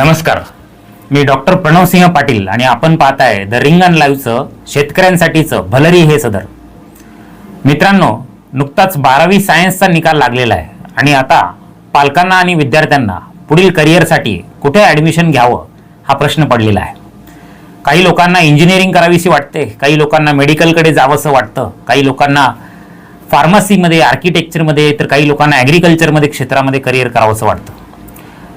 नमस्कार. मी डॉक्टर प्रणव सिंह पाटील आणि आपण पाहताय द रिंग अँड लाईव्हचं शेतकऱ्यांसाठीचं भलरी हे सदर. मित्रांनो नुकताच बारावी सायन्सचा निकाल लागलेला आहे आणि आता पालकांना आणि विद्यार्थ्यांना पुढील करिअरसाठी कुठे ॲडमिशन घ्यावं हा प्रश्न पडलेला आहे. काही लोकांना इंजिनिअरिंग करावीशी वाटते काही लोकांना मेडिकलकडे जावंसं वाटतं काही लोकांना फार्मसीमध्ये आर्किटेक्चरमध्ये तर काही लोकांना ॲग्रिकल्चरमध्ये क्षेत्रामध्ये करिअर करावंसं वाटतं.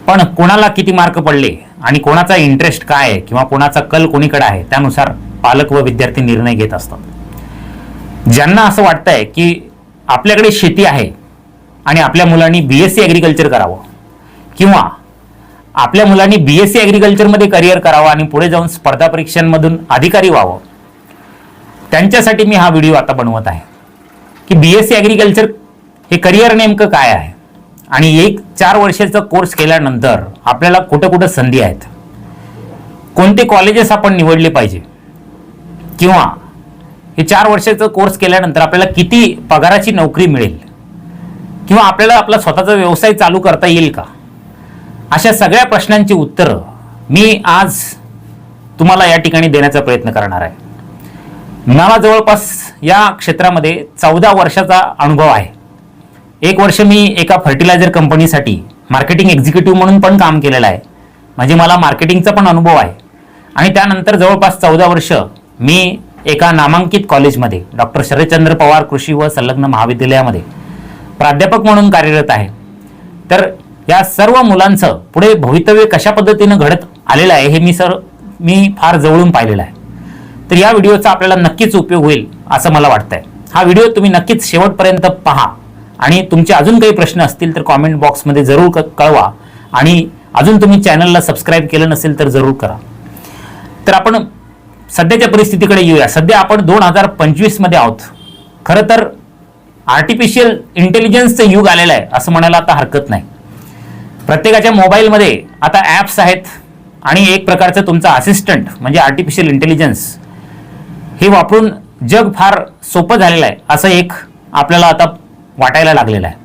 पण कोणाला किती मार्क पडले आणि कोणाचा इंटरेस्ट काय आहे किंवा कोणाचा कल कोणीकडे आहे त्यानुसार पालक व विद्यार्थी निर्णय घेत असतात. ज्यांना असं वाटतंय की आपल्याकडे शेती आहे आणि आपल्या मुलांनी बी एस सी ॲग्रिकल्चर करावं किंवा आपल्या मुलांनी बी एस सी ॲग्रिकल्चरमध्ये करिअर करावं आणि पुढे जाऊन स्पर्धा परीक्षांमधून अधिकारी व्हावं त्यांच्यासाठी मी हा व्हिडिओ आता बनवत आहे. की बी एस सी ॲग्रिकल्चर हे करिअर नेमकं काय आहे? आणि एक चार वर्षाचा कोर्स केल्यानंतर आपल्याला कुठं कुठं संधी आहेत? कोणते कॉलेजेस आपण निवडले पाहिजे? किंवा हे चार वर्षाचा कोर्स केल्यानंतर आपल्याला किती पगाराची नोकरी मिळेल? किंवा आपल्याला आपला स्वतःचा व्यवसाय चालू करता येईल का? अशा सगळ्या प्रश्नांची उत्तरं मी आज तुम्हाला या ठिकाणी देण्याचा प्रयत्न करणार आहे. मला जवळपास या क्षेत्रामध्ये चौदा वर्षाचा अनुभव आहे. एक वर्ष मी एका फर्टिलायझर कंपनीसाठी मार्केटिंग एक्झिक्युटिव्ह म्हणून पण काम केलेलं आहे. म्हणजे मला मार्केटिंगचा पण अनुभव आहे. आणि त्यानंतर जवळपास चौदा वर्ष मी एका नामांकित कॉलेजमध्ये डॉक्टर शरदचंद्र पवार कृषी व संलग्न महाविद्यालयामध्ये प्राध्यापक म्हणून कार्यरत आहे. तर या सर्व मुलांचं पुढे भवितव्य कशा पद्धतीनं घडत आलेलं आहे हे मी सर मी फार जवळून पाहिलेलं आहे. तर या व्हिडिओचा आपल्याला नक्कीच उपयोग होईल असं मला वाटतंय. हा व्हिडिओ तुम्ही नक्कीच शेवटपर्यंत पहा. आणि तुमचे अजून काही प्रश्न असतील तर कॉमेंट बॉक्समध्ये जरूर क- कळवा. आणि अजून तुम्ही चॅनलला सबस्क्राईब केलं नसेल तर जरूर करा. तर आपण सध्याच्या परिस्थितीकडे येऊया. सध्या आपण दोन हजार पंचवीसमध्ये आहोत. खरं तर आर्टिफिशियल इंटेलिजन्सचं युग आलेलं आहे असं म्हणायला आता हरकत नाही. प्रत्येकाच्या मोबाईलमध्ये आता ॲप्स आहेत आणि एक प्रकारचं तुमचा असिस्टंट म्हणजे आर्टिफिशियल इंटेलिजन्स हे वापरून जग फार सोपं झालेलं आहे. असं एक आपल्याला आता वाटायला लागलेलं आहे.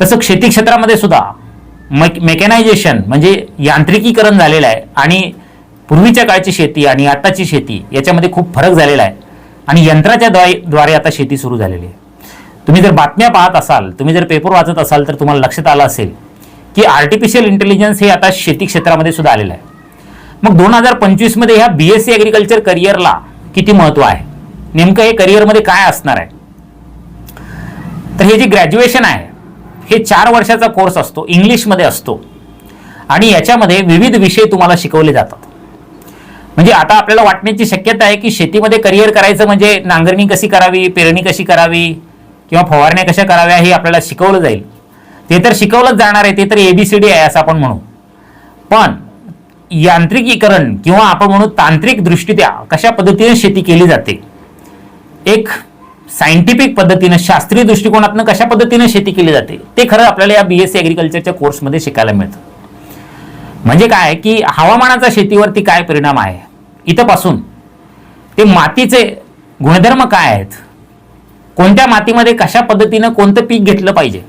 तसं शेती क्षेत्रामध्ये सुद्धा मेक मेकॅनायझेशन म्हणजे यांत्रिकीकरण झालेलं आहे आणि पूर्वीच्या काळची शेती आणि आत्ताची शेती याच्यामध्ये खूप फरक झालेला आहे आणि यंत्राच्या द्वारे द्वारे आता शेती सुरू झालेली आहे. तुम्ही जर बातम्या पाहत असाल तुम्ही जर पेपर वाचत असाल तर तुम्हाला लक्षात आलं असेल की आर्टिफिशियल इंटेलिजन्स हे आता शेती क्षेत्रामध्ये सुद्धा आलेलं आहे. मग दोन हजार पंचवीसमध्ये ह्या बी एस सी ॲग्रिकल्चर करिअरला किती महत्त्व आहे? नेमकं हे करिअरमध्ये काय असणार आहे? तर हे जे ग्रॅज्युएशन आहे हे चार वर्षाचा कोर्स असतो इंग्लिशमध्ये असतो. आणि याच्यामध्ये विविध विषय तुम्हाला शिकवले जातात. म्हणजे आता आपल्याला वाटण्याची शक्यता आहे की शेतीमध्ये करिअर करायचं म्हणजे नांगरणी कशी करावी पेरणी कशी करावी किंवा फवारण्या कशा कराव्या हे आपल्याला शिकवलं जाईल. ते तर शिकवलंच जाणार आहे ते तर एबीसीडी आहे असं आपण म्हणू. पण यांत्रिकीकरण किंवा आपण म्हणू तांत्रिक दृष्ट्या कशा पद्धतीने शेती केली जाते एक सायंटिफिक पद्धतीनं शास्त्रीय दृष्टिकोनातनं कशा पद्धतीनं शेती केली जाते ते खरं आपल्याला या बी एस सी ॲग्रिकल्चरच्या कोर्समध्ये शिकायला मिळतं. म्हणजे काय की हवामानाचा शेतीवरती काय परिणाम आहे? इथंपासून ते मातीचे गुणधर्म काय आहेत? कोणत्या मातीमध्ये कशा पद्धतीनं कोणतं पीक घेतलं पाहिजे?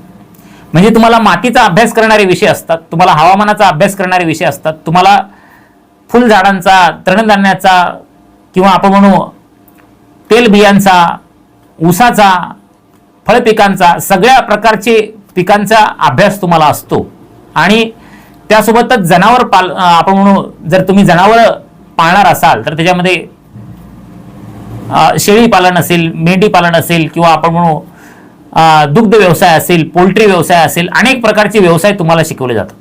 म्हणजे तुम्हाला मातीचा अभ्यास करणारे विषय असतात तुम्हाला हवामानाचा अभ्यास करणारे विषय असतात तुम्हाला फुलझाडांचा तृणधान्याचा किंवा आपण म्हणू तेलबियांचा ऊसाचा फळपिकांचा सगळ्या प्रकारचे पिकांचा अभ्यास तुम्हाला असतो. आणि त्यासोबतच जनावर पाल आपण म्हणू जर तुम्ही जनावर पाळणार असाल तर त्याच्यामध्ये शेळी पालन असेल मेंढी पालन असेल किंवा आपण म्हणू दुग्ध व्यवसाय असेल पोल्ट्री व्यवसाय असेल अनेक प्रकारचे व्यवसाय तुम्हाला शिकवले जातात.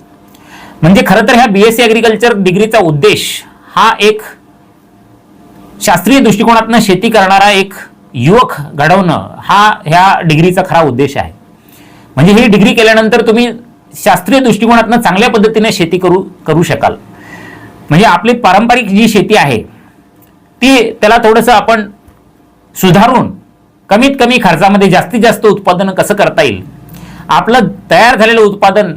म्हणजे खरं तर ह्या बी एस सी ॲग्रिकल्चर डिग्रीचा उद्देश हा एक शास्त्रीय दृष्टिकोनातनं शेती करणारा एक युवक घडवणं हा ह्या डिग्रीचा खरा उद्देश आहे. म्हणजे ही डिग्री केल्यानंतर तुम्ही शास्त्रीय दृष्टिकोनातनं चांगल्या पद्धतीने शेती करू करू शकाल. म्हणजे आपली पारंपरिक जी शेती आहे ती त्याला थोडंसं आपण सुधारून कमीत कमी खर्चामध्ये जास्तीत जास्त उत्पादन कसं करता येईल आपलं तयार झालेलं उत्पादन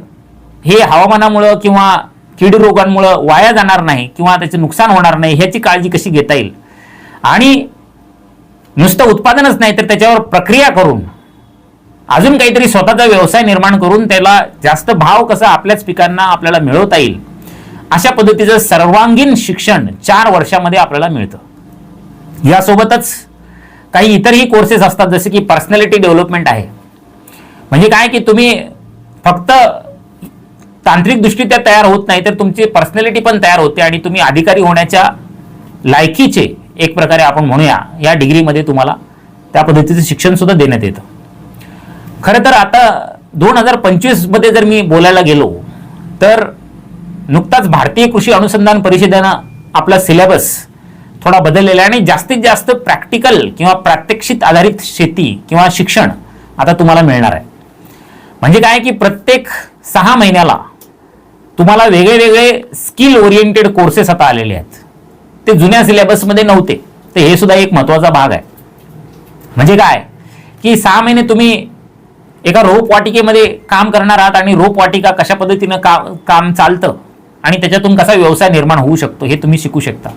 हे हवामानामुळं किंवा कीड रोगांमुळं वाया जाणार नाही किंवा त्याचे नुकसान होणार नाही ह्याची काळजी कशी घेता येईल? आणि नुसतं उत्पादनच नाही तर त्याच्यावर प्रक्रिया करून अजून काहीतरी स्वतःचा व्यवसाय निर्माण करून त्याला जास्त भाव कसा आपल्याच पिकांना आपल्याला मिळवता येईल अशा पद्धतीचं सर्वांगीण शिक्षण चार वर्षामध्ये आपल्याला मिळतं. यासोबतच काही इतरही कोर्सेस असतात जसे की पर्सनॅलिटी डेव्हलपमेंट आहे. म्हणजे काय की तुम्ही फक्त तांत्रिकदृष्ट्या तयार होत नाही तर तुमची पर्सनॅलिटी पण तयार होते आणि तुम्ही अधिकारी होण्याच्या लायकीचे एक प्रकारे आपण म्हणूया या डिग्रीमध्ये तुम्हाला त्या पद्धतीचं शिक्षण सुद्धा देण्यात येतं. खरं तर आता दोन हजार पंचवीसमध्ये जर मी बोलायला गेलो तर नुकताच भारतीय कृषी अनुसंधान परिषदेनं आपला सिलेबस थोडा बदललेला आहे आणि जास्तीत जास्त प्रॅक्टिकल किंवा प्रात्यक्षित आधारित शेती किंवा शिक्षण आता तुम्हाला मिळणार आहे. म्हणजे काय की प्रत्येक सहा महिन्याला तुम्हाला वेगळे वेगळे स्किल ओरिएंटेड कोर्सेस आता आलेले आहेत. ते जुन्या सिलेबसमध्ये नव्हते. तर हे सुद्धा एक महत्त्वाचा भाग आहे. म्हणजे काय? की सहा महिने तुम्ही एका रोपवाटिकेमध्ये काम करणार आहात आणि रोपवाटिका कशा पद्धतीनं का काम चालतं आणि त्याच्यातून कसा व्यवसाय निर्माण होऊ शकतो हे तुम्ही शिकू शकता.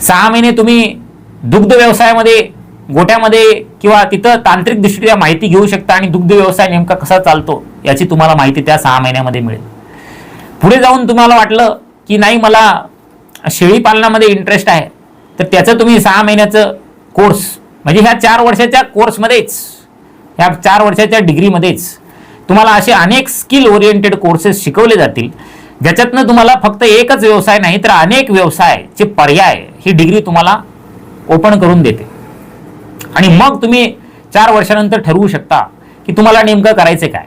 सहा महिने तुम्ही दुग्ध व्यवसायामध्ये गोट्यामध्ये किंवा तिथं तांत्रिकदृष्ट्या माहिती घेऊ शकता आणि दुग्ध व्यवसाय नेमका कसा चालतो याची तुम्हाला माहिती त्या सहा महिन्यामध्ये मिळेल. पुढे जाऊन तुम्हाला वाटलं की नाही मला शेळी पालनामध्ये इंटरेस्ट आहे. तर त्याचं तुम्ही सहा महिन्याचं कोर्स म्हणजे ह्या चार वर्षाच्या कोर्समध्येच ह्या चार वर्षाच्या डिग्रीमध्येच तुम्हाला असे अनेक स्किल ओरिएंटेड कोर्सेस शिकवले जातील. ज्याच्यातनं तुम्हाला फक्त एकच व्यवसाय नाही तर अनेक व्यवसायचे पर्याय ही डिग्री तुम्हाला ओपन करून देते. आणि मग तुम्ही चार वर्षानंतर ठरवू शकता की तुम्हाला नेमकं करायचं काय.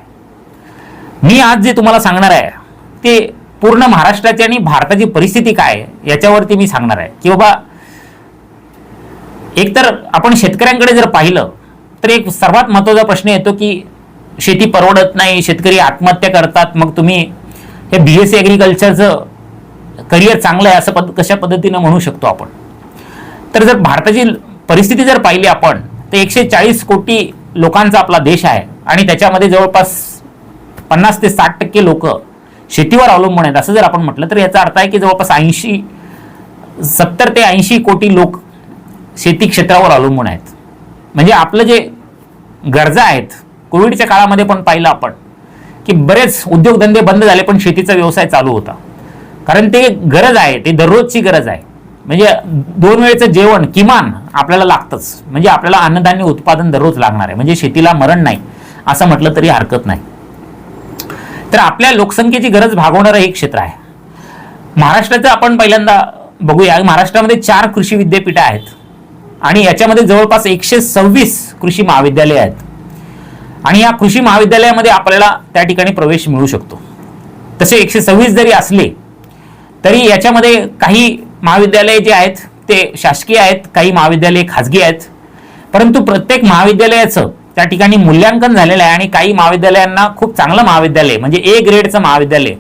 मी आज जे तुम्हाला सांगणार आहे ते पूर्ण महाराष्ट्राची आणि भारताची परिस्थिती काय आहे याच्यावरती मी सांगणार आहे. की बाबा एकतर आपण शेतकऱ्यांकडे जर पाहिलं तर एक सर्वात महत्त्वाचा प्रश्न येतो की शेती परवडत नाही शेतकरी आत्महत्या करतात मग तुम्ही हे बी एस सी ॲग्रिकल्चरचं करिअर चांगलं आहे असं पद कशा पद्धतीनं म्हणू शकतो आपण? तर जर भारताची परिस्थिती जर पाहिली आपण तर एकशे चाळीस कोटी लोकांचा आपला देश आहे आणि त्याच्यामध्ये जवळपास पन्नास ते साठ टक्के लोक शेतीवर अवलंबून आहेत. असं जर आपण म्हटलं तर याचा अर्थ आहे की जवळपास ऐंशी सत्तर ते ऐंशी कोटी लोक शेती क्षेत्रावर अवलंबून आहेत. म्हणजे आपलं जे गरजा आहेत कोविडच्या काळामध्ये पण पाहिलं आपण की बरेच उद्योगधंदे बंद झाले पण शेतीचा व्यवसाय चालू होता. कारण ते गरज आहे ते दररोजची गरज आहे. म्हणजे दोन वेळेचं जेवण किमान आपल्याला लागतंच. म्हणजे आपल्याला अन्नधान्य उत्पादन दररोज लागणार आहे. म्हणजे शेतीला मरण नाही असं म्हटलं तरी हरकत नाही. तर आपल्या लोकसंख्येची गरज भागवणारं हे क्षेत्र आहे. महाराष्ट्राचं आपण पहिल्यांदा बघूया. महाराष्ट्रामध्ये चार कृषी विद्यापीठं आहेत. आणि याच्यामध्ये जवळपास एकशे सव्वीस कृषी महाविद्यालय आहेत. आणि या कृषी महाविद्यालयामध्ये आपल्याला त्या ठिकाणी प्रवेश मिळू शकतो. तसे एकशे सव्वीस जरी असले तरी याच्यामध्ये काही महाविद्यालये जे आहेत ते शासकीय आहेत काही महाविद्यालय खाजगी आहेत. परंतु प्रत्येक महाविद्यालयाचं त्या ठिकाणी मूल्यांकन झालेलं आहे आणि काही महाविद्यालयांना खूप चांगलं महाविद्यालय म्हणजे ए ग्रेडचं महाविद्यालय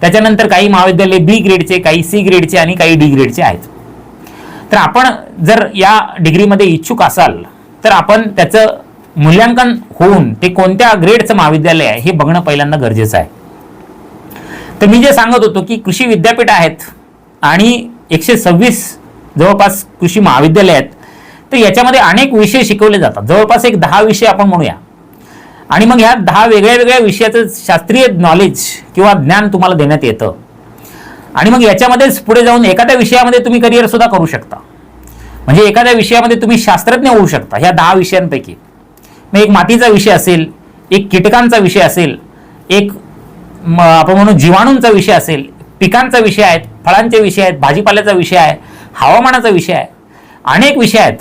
त्याच्यानंतर काही महाविद्यालय बी ग्रेडचे काही सी ग्रेडचे आणि काही डी ग्रेडचे आहेत. तर आपण जर या डिग्रीमध्ये इच्छुक असाल तर आपण त्याचं मूल्यांकन होऊन ते कोणत्या ग्रेडचं महाविद्यालय आहे हे बघणं पहिल्यांदा गरजेचं आहे. तर मी जे सांगत होतो की कृषी विद्यापीठ आहेत आणि एकशे सव्वीस जवळपास कृषी महाविद्यालय आहेत. तर याच्यामध्ये अनेक विषय शिकवले जातात. जवळपास एक दहा विषय आपण म्हणूया. आणि मग ह्या दहा वेगळ्या वेगळ्या विषयाचं शास्त्रीय नॉलेज किंवा ज्ञान तुम्हाला देण्यात येतं. आणि मग याच्यामध्येच पुढे जाऊन एखाद्या विषयामध्ये तुम्ही करिअर सुद्धा करू शकता. म्हणजे एखाद्या विषयामध्ये तुम्ही शास्त्रज्ञ होऊ शकता ह्या दहा विषयांपैकी. मग एक मातीचा विषय असेल एक कीटकांचा विषय असेल एक आपण म्हणू जीवाणूंचा विषय असेल पिकांचा विषय आहेत फळांचे विषय आहेत भाजीपाल्याचा विषय आहे हवामानाचा विषय आहे अनेक विषय आहेत.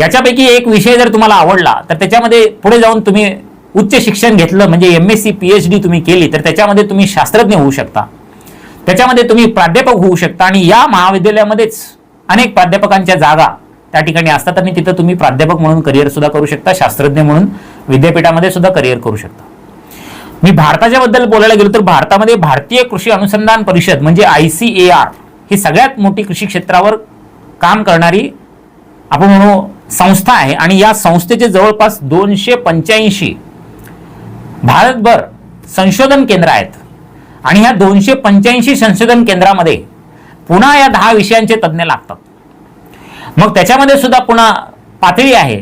याच्यापैकी एक विषय जर तुम्हाला आवडला तर त्याच्यामध्ये पुढे जाऊन तुम्ही उच्च शिक्षण घेतलं म्हणजे M S C P H D तुम्ही केली तर त्याच्यामध्ये तुम्ही शास्त्रज्ञ होऊ शकता. त्याच्यामध्ये तुम्ही प्राध्यापक होऊ शकता आणि या महाविद्यालयामध्येच अनेक प्राध्यापकांच्या जागा त्या ठिकाणी असतात आणि तिथं तुम्ही प्राध्यापक म्हणून करिअर सुद्धा करू शकता शास्त्रज्ञ म्हणून विद्यापीठामध्ये सुद्धा करिअर करू शकता. मी भारताच्या बद्दल बोलायला गेलो तर भारतामध्ये भारतीय कृषी अनुसंधान परिषद म्हणजे आय सी ए आर ही सगळ्यात मोठी कृषी क्षेत्रावर काम करणारी आपण म्हणू संस्था आहे आणि या संस्थेचे जवळपास दोनशे पंच्याऐंशी भारतभर संशोधन केंद्र आहेत. आणि ह्या दोनशे पंच्याऐंशी संशोधन केंद्रामध्ये पुन्हा या दहा विषयांचे तज्ज्ञ लागतात. मग त्याच्यामध्ये सुद्धा पुन्हा पातळी आहे.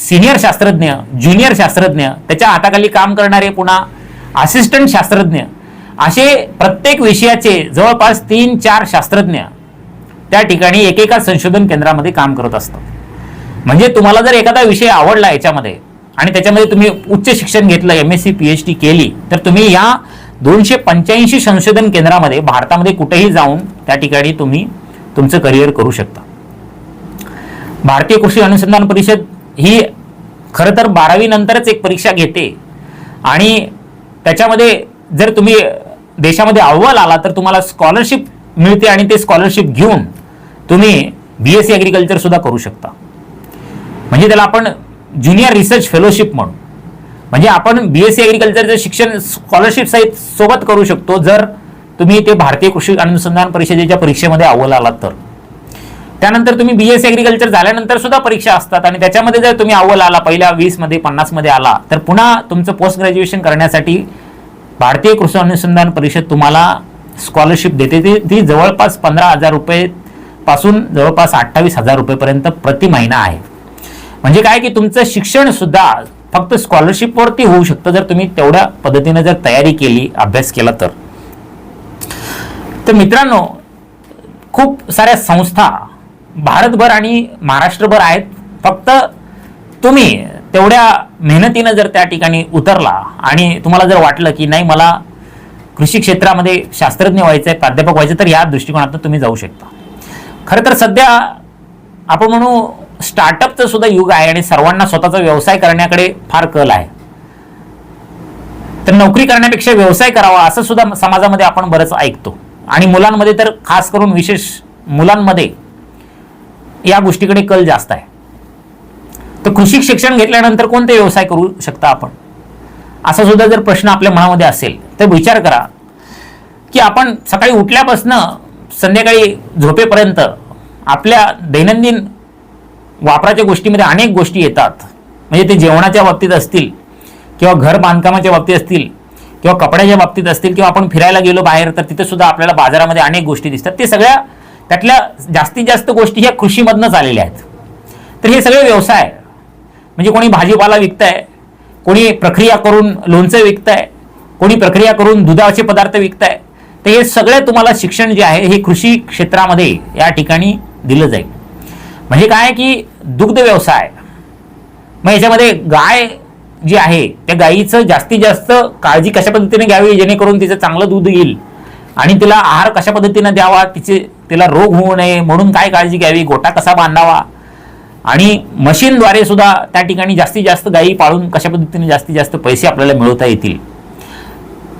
सिनियर शास्त्रज्ञ ज्युनियर शास्त्रज्ञ त्याच्या हाताखाली काम करणारे पुन्हा असिस्टंट शास्त्रज्ञ असे प्रत्येक विषयाचे जवळपास तीन चार शास्त्रज्ञ त्या ठिकाणी एकेका संशोधन केंद्रामध्ये काम करत असतात. म्हणजे तुम्हाला जर एखादा विषय आवडला याच्यामध्ये आणि त्याच्यामध्ये तुम्ही उच्च शिक्षण घेतलं M S C P H D केली तर तुम्ही या दोनशे पंच्याऐंशी संशोधन केंद्रामध्ये भारतामध्ये कुठेही जाऊन त्या ठिकाणी तुम्ही तुमचं करिअर करू शकता. भारतीय कृषी अनुसंधान परिषद ही खरं तर बारावी नंतरच एक परीक्षा घेते. आणि त्याच्यामध्ये जर तुम्ही देशामध्ये अव्वल आला तर तुम्हाला स्कॉलरशिप मिळते आणि ते स्कॉलरशिप घेऊन तुम्ही बी एस सी ॲग्रिकल्चर सुद्धा करू शकता. म्हणजे त्याला आपण ज्युनियर रिसर्च फेलोशिप म्हणू. म्हणजे आपण बी एस सी ॲग्रिकल्चरचं शिक्षण स्कॉलरशिप सहित सोबत करू शकतो. जर तुम्ही ते भारतीय कृषी अनुसंधान परिषदेच्या परीक्षेमध्ये अव्वल आलात तर. त्यानंतर तुम्ही बी एस ॲग्रिकल्चर झाल्यानंतर सुद्धा परीक्षा असतात आणि त्याच्यामध्ये जर तुम्ही अव्वल आला पहिल्या वीसमध्ये पन्नासमध्ये आला तर पुन्हा तुमचं पोस्ट ग्रॅज्युएशन करण्यासाठी भारतीय कृषी अनुसंधान परिषद तुम्हाला स्कॉलरशिप देते. ती ती जवळपास पंधरा हजार रुपये पासून जवळपास अठ्ठावीस हजार रुपयेपर्यंत प्रति महिना आहे. म्हणजे काय की तुमचं शिक्षण सुद्धा फक्त स्कॉलरशिपवरती होऊ शकतं जर तुम्ही तेवढ्या पद्धतीने जर तयारी केली अभ्यास केला तर. तर मित्रांनो खूप साऱ्या संस्था भारतभर आणि महाराष्ट्रभर आहेत. फक्त तुम्ही तेवढ्या मेहनतीनं जर त्या ठिकाणी उतरला आणि तुम्हाला जर वाटलं की नाही मला कृषी क्षेत्रामध्ये शास्त्रज्ञ व्हायचं आहे प्राध्यापक व्हायचं तर या दृष्टिकोनातून तुम्ही जाऊ शकता. खरं तर सध्या आपण म्हणू स्टार्टअपचं सुद्धा युग आहे आणि सर्वांना स्वतःचा व्यवसाय करण्याकडे फार कल आहे. तर नोकरी करण्यापेक्षा व्यवसाय करावा असं सुद्धा समाजामध्ये आपण बरंच ऐकतो. आणि मुलांमध्ये तर खास करून विशेष मुलांमध्ये या गोष्टीकडे कल जास्त आहे. तर कृषी शिक्षण घेतल्यानंतर कोणते व्यवसाय करू शकता आपण? असा सुद्धा जर प्रश्न आपल्या मनामध्ये असेल तर विचार करा की आपण सकाळी उठल्यापासनं संध्याकाळी झोपेपर्यंत आपल्या दैनंदिन वापराच्या गोष्टीमध्ये अनेक गोष्टी येतात. म्हणजे ते जेवणाच्या बाबतीत असतील किंवा घर बांधकामाच्या बाबतीत असतील किंवा कपड्याच्या बाबतीत असतील किंवा आपण फिरायला गेलो बाहेर तर तिथे सुद्धा आपल्याला बाजारामध्ये अनेक गोष्टी दिसतात. ते सगळ्या त्यातल्या जास्तीत जास्त गोष्टी ह्या कृषीमधनंच आलेल्या आहेत. तर हे सगळे व्यवसाय म्हणजे कोणी भाजीपाला विकताय कोणी प्रक्रिया करून लोणचं विकताय कोणी प्रक्रिया करून दुधाचे पदार्थ विकताय तर हे सगळे तुम्हाला शिक्षण जे आहे हे कृषी क्षेत्रामध्ये या ठिकाणी दिलं जाईल. म्हणजे काय की दुग्ध व्यवसाय मग याच्यामध्ये गाय जी आहे त्या गायीचं जास्तीत जास्त काळजी कशा पद्धतीने घ्यावी जेणेकरून तिचं चांगलं दूध येईल आणि तिला आहार कशा पद्धतीनं द्यावा तिचे तिला रोग होऊ नये म्हणून काय काळजी घ्यावी गोटा कसा बांधावा? आणि मशीनद्वारे सुद्धा त्या ठिकाणी जास्तीत जास्त गायी पाळून कशा पद्धतीने जास्तीत जास्त पैसे आपल्याला मिळवता येतील?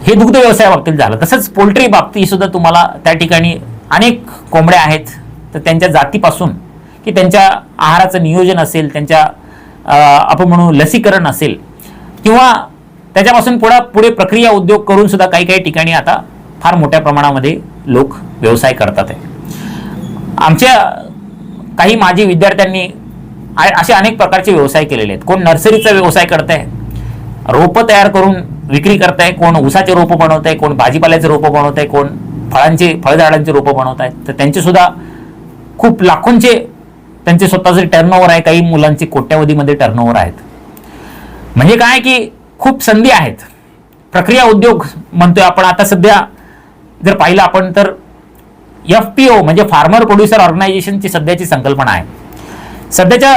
हे दुग्ध व्यवसाया बाबतीत झालं. तसंच पोल्ट्री बाबतीत सुद्धा तुम्हाला त्या ठिकाणी अनेक कोंबड्या आहेत. तर त्यांच्या जातीपासून की त्यांच्या आहाराचं नियोजन असेल त्यांच्या आपण म्हणू लसीकरण असेल किंवा त्याच्यापासून पुढे पुढे प्रक्रिया उद्योग करून सुद्धा काही काही ठिकाणी आता फार मोठ्या प्रमाणामध्ये लोक व्यवसाय करतात आहे. आमच्या काही माजी विद्यार्थ्यांनी असे अनेक प्रकारचे व्यवसाय केलेले आहेत. कोण नर्सरीचा व्यवसाय करत आहे रोपं तयार करून विक्री करताय कोण ऊसाचे रोपं बनवत आहे कोण भाजीपाल्याचे रोपं बनवत आहे कोण फळांचे फळझाडांचे रोपं बनवत आहेत तर त्यांचे सुद्धा खूप लाखोंचे त्यांचे स्वतःचे टर्नओव्हर आहे काही मुलांचे कोट्यावधीमध्ये टर्नओव्हर आहेत. म्हणजे काय की खूप संधी आहेत. प्रक्रिया उद्योग म्हणतोय आपण आता सध्या जर पाहिलं आपण तर एफ पी ओ म्हणजे फार्मर प्रोड्युसर ऑर्गनायझेशनची सध्याची संकल्पना आहे. सध्याच्या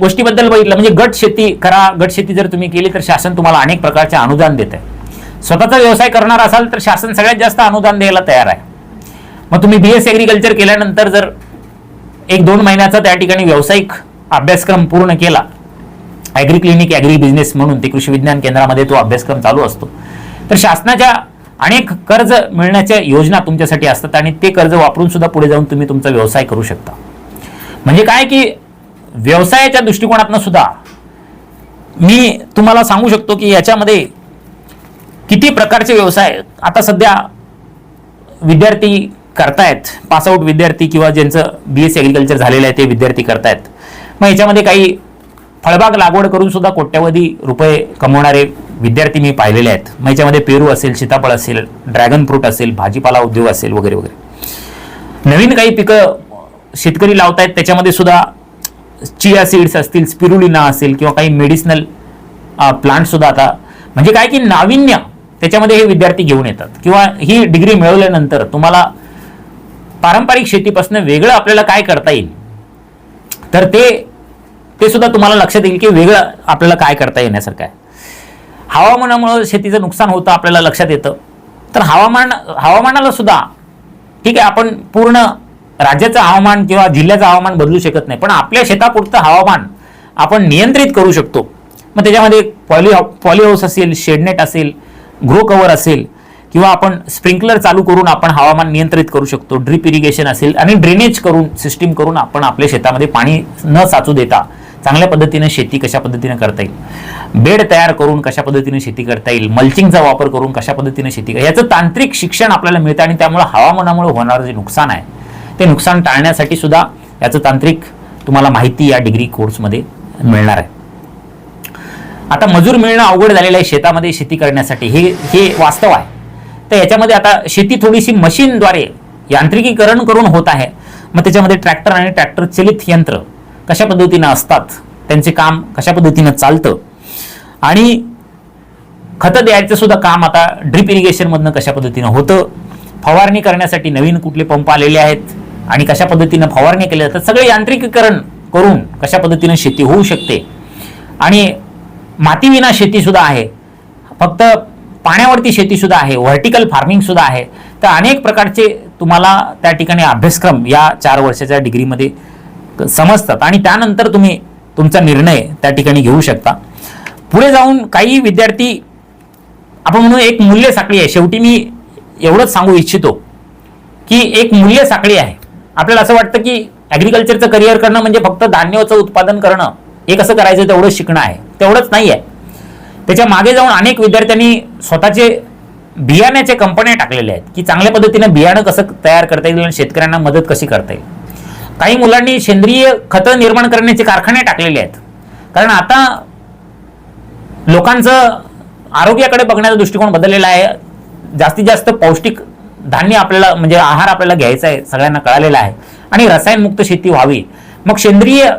गोष्टीबद्दल बघितलं म्हणजे गट शेती करा गट शेती जर तुम्ही केली तर शासन तुम्हाला अनेक प्रकारचे अनुदान देत आहे स्वतःचा व्यवसाय करणार असाल तर शासन सगळ्यात जास्त अनुदान द्यायला तयार आहे. मग तुम्ही बी एस ॲग्रिकल्चर केल्यानंतर जर एक दोन महिन्याचा त्या ठिकाणी व्यावसायिक अभ्यासक्रम पूर्ण केला. ॲग्री क्लिनिक ॲग्री बिझनेस म्हणून ते कृषी विज्ञान केंद्रामध्ये तो अभ्यासक्रम चालू असतो. तर शासनाच्या अनेक कर्ज मिळण्याच्या योजना तुमच्यासाठी असतात आणि ते कर्ज वापरून सुद्धा पुढे जाऊन तुम्ही तुमचा व्यवसाय करू शकता. म्हणजे काय की व्यवसायाच्या दृष्टिकोनातनं सुद्धा मी तुम्हाला सांगू शकतो की याच्यामध्ये किती प्रकारचे व्यवसाय आता सध्या विद्यार्थी करतायत. पासआउट विद्यार्थी किंवा ज्यांचं बी एस ॲग्रिकल्चर झालेलं आहे ते विद्यार्थी करतायत. मग याच्यामध्ये काही फळबाग लागवड करून सुद्धा कोट्यावधी रुपये कमवणारे विद्यार्थी मी पाहिलेले आहेत. मग याच्यामध्ये पेरू असेल सीताफळ असेल ड्रॅगन फ्रूट असेल भाजीपाला उद्योग असेल वगैरे वगैरे. नवीन काही पिकं शेतकरी लावतायत त्याच्यामध्ये सुद्धा चिया सीड्स असतील स्पिरुलिना असेल किंवा काही मेडिसिनल प्लांट सुद्धा आता म्हणजे काय की नाविन्य त्याच्यामध्ये हे विद्यार्थी घेऊन येतात. किंवा ही डिग्री मिळवल्यानंतर तुम्हाला पारंपरिक शेतीपासून वेगळं आपल्याला काय करता येईल? तर ते ते सुद्धा तुम्हाला लक्षात येईल की वेगळं आपल्याला काय करता येण्यासारखं आहे. हवामानामुळं शेतीचं नुकसान होतं आपल्याला लक्षात येतं. तर हवामान हवामानाला सुद्धा ठीक आहे आपण पूर्ण राज्याचं हवामान किंवा जिल्ह्याचं हवामान बदलू शकत नाही पण आपल्या शेतापुरतं हवामान आपण नियंत्रित करू शकतो. मग त्याच्यामध्ये पॉली पॉली हाऊस असेल शेडनेट असेल ग्रो कवर असेल किंवा आपण स्प्रिंकलर चालू करून आपण हवामान नियंत्रित करू शकतो ड्रीप इरिगेशन असेल आणि ड्रेनेज करून सिस्टीम करून आपण आपल्या शेतामध्ये पाणी न साचू देता चांगल्या पद्धतीने शेती कशा पद्धतीने करता येईल? बेड तयार करून कशा पद्धतीने शेती करता येईल? मल्चिंगचा वापर करून कशा पद्धतीने शेती याचं तांत्रिक शिक्षण आपल्याला मिळतं आणि त्यामुळे हवामानामुळे होणारं जे नुकसान आहे ते नुकसान टाळण्यासाठी सुद्धा याचं तांत्रिक तुम्हाला माहिती या डिग्री कोर्समध्ये मिळणार आहे. आता मजूर मिळणं अवघड झालेलं आहे शेतामध्ये शेती करण्यासाठी. हे हे वास्तव आहे. तर याच्यामध्ये आता शेती थोडीशी मशीनद्वारे यांत्रिकीकरण करून होत आहे. मग त्याच्यामध्ये ट्रॅक्टर आणि ट्रॅक्टर चलित यंत्र कशा पद्धतीनं असतात? त्यांचे काम कशा पद्धतीनं चालतं? आणि खतं द्यायचं सुद्धा काम आता ड्रिप इरिगेशनमधनं कशा पद्धतीनं होतं? फवारणी करण्यासाठी नवीन कुठले पंप आलेले आहेत? आणि कशा पद्धतीनं फवारणी केली जातात सगळे यांत्रिकीकरण करून कशा पद्धतीनं शेती होऊ शकते? आणि मातीविना शेतीसुद्धा आहे. फक्त पाण्यावरती शेतीसुद्धा आहे व्हर्टिकल फार्मिंग सुद्धा आहे. तर अनेक प्रकारचे तुम्हाला त्या ठिकाणी अभ्यासक्रम या चार वर्षाच्या डिग्रीमध्ये समजतात आणि त्यानंतर तुम्ही तुमचा निर्णय त्या ठिकाणी घेऊ शकता. पुढे जाऊन काही विद्यार्थी आपण म्हणू एक मूल्य साखळी आहे. शेवटी मी एवढंच सांगू इच्छितो की एक मूल्य साखळी आहे. आपल्याला असं वाटतं की ॲग्रिकल्चरचं करिअर करणं म्हणजे फक्त धान्याचं उत्पादन करणं हे कसं करायचं तेवढं शिकणं आहे. तेवढंच नाही आहे त्याच्यामागे जाऊन अनेक विद्यार्थ्यांनी स्वतःचे बियाण्याचे कंपन्या टाकलेल्या आहेत की चांगल्या पद्धतीने बियाणं कसं तयार करता येईल आणि शेतकऱ्यांना मदत कशी करता येईल. काही मुलांनी सेंद्रिय खतं निर्माण करण्याचे कारखाने टाकलेले आहेत. कारण आता लोकांचं आरोग्याकडे बघण्याचा दृष्टिकोन बदललेला आहे. जास्तीत जास्त पौष्टिक धान्य आपल्याला म्हणजे आहार आपल्याला घ्यायचा आहे सगळ्यांना कळालेला आहे. आणि रसायनमुक्त शेती व्हावी. मग सेंद्रिय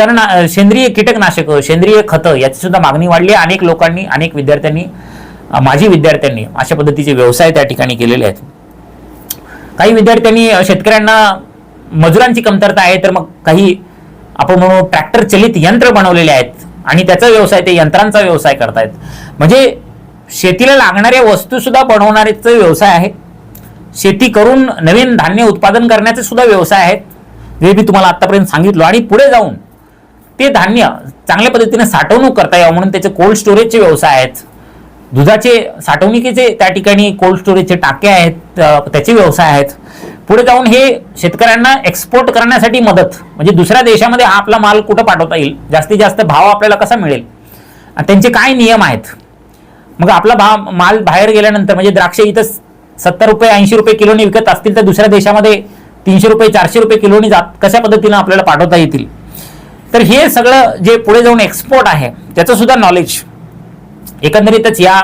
तर ना सेंद्रिय कीटकनाशक सेंद्रिय खतं याची सुद्धा मागणी वाढली आहे. अनेक लोकांनी अनेक विद्यार्थ्यांनी माजी विद्यार्थ्यांनी अशा पद्धतीचे व्यवसाय त्या ठिकाणी केलेले आहेत. काही विद्यार्थ्यांनी शेतकऱ्यांना मजुरांची कमतरता आहे तर मग काही आपण म्हणू ट्रॅक्टर चलित यंत्र बनवलेले आहेत आणि त्याचा व्यवसाय ते यंत्रांचा व्यवसाय करतायत. म्हणजे शेतीला लागणाऱ्या वस्तू सुद्धा बनवणारेचे व्यवसाय आहे. शेती करून नवीन धान्य उत्पादन करण्याचे सुद्धा व्यवसाय आहेत. जे मी तुम्हाला आतापर्यंत सांगितलो. आणि पुढे जाऊन ते धान्य चांगल्या पद्धतीने साठवणूक करता यावं म्हणून त्याचे कोल्ड स्टोरेजचे व्यवसाय आहेत. दुधाचे साठवणुकीचे त्या ठिकाणी कोल्ड स्टोरेजचे टाके आहेत त्याचे व्यवसाय आहेत. पुढे जाऊन हे शेतकऱ्यांना एक्सपोर्ट करण्यासाठी मदत म्हणजे दुसऱ्या देशामध्ये हा आपला माल कुठं पाठवता येईल? जास्तीत जास्त भाव आपल्याला कसा मिळेल? आणि त्यांचे काय नियम आहेत? मग आपला भाव माल बाहेर गेल्यानंतर म्हणजे द्राक्ष इथं सत्तर रुपये ऐंशी रुपये किलोनी विकत असतील तर दुसऱ्या देशामध्ये तीनशे रुपये चारशे रुपये किलोनी जात कशा पद्धतीनं आपल्याला पाठवता येतील? तर हे सगळं जे पुढे जाऊन एक्सपोर्ट आहे त्याचं सुद्धा नॉलेज एकंदरीतच या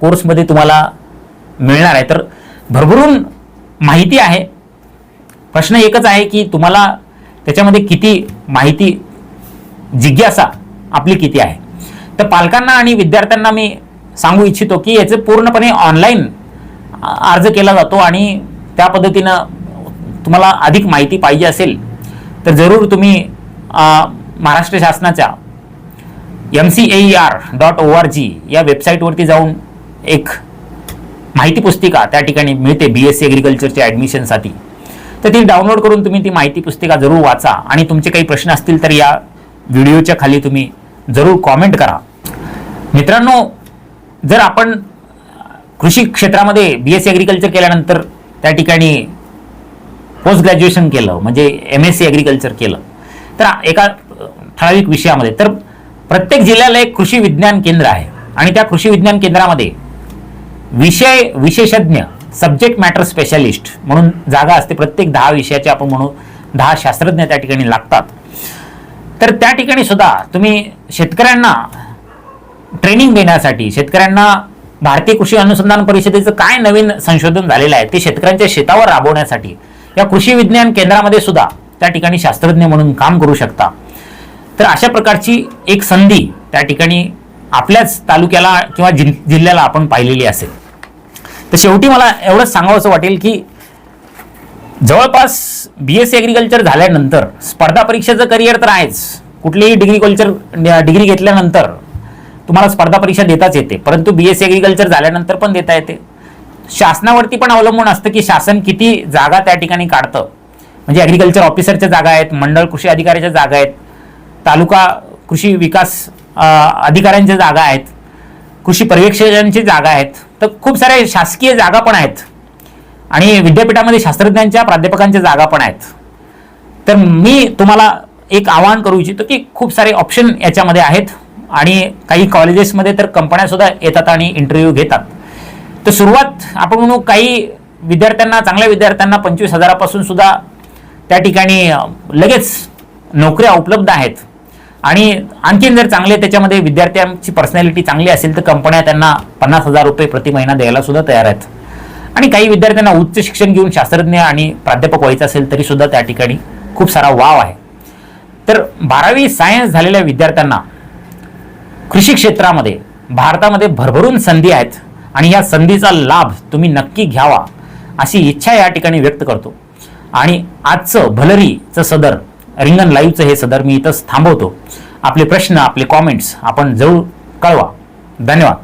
कोर्समध्ये तुम्हाला मिळणार आहे. तर भरभरून माहिती आहे. प्रश्न एकच आहे की तुम्हाला त्याच्यामध्ये किती माहिती जिज्ञासा आपली किती आहे. तर पालकांना आणि विद्यार्थ्यांना मी सांगू इच्छितो की याचे पूर्णपणे ऑनलाईन अर्ज केला जातो आणि त्या पद्धतीनं तुम्हाला अधिक माहिती पाहिजे असेल तर जरूर तुम्ही महाराष्ट्र शासनाच्या M C A R dot O R G या वेबसाईटवरती जाऊन एक माहिती पुस्तिका त्या ठिकाणी मिळते बी एस सी ॲग्रिकल्चरच्या ॲडमिशनसाठी तर ती डाउनलोड करून तुम्ही ती माहिती पुस्तिका जरूर वाचा आणि तुमचे काही प्रश्न असतील तर या व्हिडिओच्या खाली तुम्ही जरूर कॉमेंट करा. मित्रांनो जर आपण कृषी क्षेत्रामध्ये बी एस सी ॲग्रिकल्चर केल्यानंतर त्या ठिकाणी पोस्ट ग्रॅज्युएशन केलं म्हणजे एम एस सी ॲग्रिकल्चर केलं तर एका ठराविक विषयामध्ये. तर प्रत्येक जिल्ह्याला एक कृषी विज्ञान केंद्र आहे. आणि त्या कृषी विज्ञान केंद्रामध्ये विषय विशेषज्ञ सब्जेक्ट मॅटर स्पेशालिस्ट म्हणून जागा असते. प्रत्येक दहा विषयाचे आपण म्हणू दहा शास्त्रज्ञ त्या ठिकाणी लागतात. तर त्या ठिकाणी सुद्धा तुम्ही शेतकऱ्यांना ट्रेनिंग देण्यासाठी शेतकऱ्यांना भारतीय कृषी अनुसंधान परिषदेचं काय नवीन संशोधन झालेलं आहे ते शेतकऱ्यांच्या शेतावर राबवण्यासाठी या कृषी विज्ञान केंद्रामध्ये सुद्धा त्या ठिकाणी शास्त्रज्ञ म्हणून काम करू शकता. तर अशा प्रकारची एक संधी त्या ठिकाणी आपल्याच तालुक्याला किंवा जि जिल्ह्याला आपण पाहिलेली असेल. तर शेवटी मला एवढंच सांगावंसं वाटेल की जवळपास बी एस सी ॲग्रिकल्चर झाल्यानंतर स्पर्धा परीक्षेचं करिअर तर आहेच. कुठलीही डिग्री कल्चर डिग्री घेतल्यानंतर तुम्हाला स्पर्धा परीक्षा देताच येते. परंतु बी एस सी ॲग्रिकल्चर झाल्यानंतर पण देता येते. शासनावरती पण अवलंबून असतं की शासन किती जागा त्या ठिकाणी काढतं. म्हणजे ॲग्रिकल्चर ऑफिसरच्या जागा आहेत मंडळ कृषी अधिकाऱ्याच्या जागा आहेत तालुका कृषी विकास अधिकाऱ्यांच्या जागा आहेत कृषी पर्यवेक्षकांची जागा आहेत तर खूप साऱ्या शासकीय जागा पण आहेत. आणि विद्यापीठामध्ये शास्त्रज्ञांच्या प्राध्यापकांच्या जागा पण आहेत. तर मी तुम्हाला एक आवाहन करू इच्छितो की खूप सारे ऑप्शन याच्यामध्ये आहेत आणि काही कॉलेजेसमध्ये तर कंपन्यासुद्धा येतात आणि इंटरव्ह्यू घेतात. तर सुरुवात आपण म्हणू काही विद्यार्थ्यांना चांगल्या विद्यार्थ्यांना पंचवीस हजारापासून सुद्धा त्या ठिकाणी लगेच नोकऱ्या उपलब्ध आहेत. आणि आणखीन जर चांगले त्याच्यामध्ये विद्यार्थ्यांची पर्सनॅलिटी चांगली असेल तर कंपन्या त्यांना पन्नास हजार रुपये प्रति महिना द्यायला सुद्धा तयार आहेत. आणि काही विद्यार्थ्यांना उच्च शिक्षण घेऊन शास्त्रज्ञ आणि प्राध्यापक व्हायचं असेल तरी सुद्धा त्या ठिकाणी खूप सारा वाव आहे. तर बारावी सायन्स झालेल्या विद्यार्थ्यांना कृषी क्षेत्रामध्ये भारतामध्ये भरभरून संधी आहेत. आणि या संधीचा लाभ तुम्ही नक्की घ्यावा अशी इच्छा या ठिकाणी व्यक्त करतो. आणि आजचं भलरीचं सदर रिंगण लाईव्हचं हे सदर मी इथंच थांबवतो. आपले प्रश्न आपले कॉमेंट्स आपण जरूर कळवा. धन्यवाद.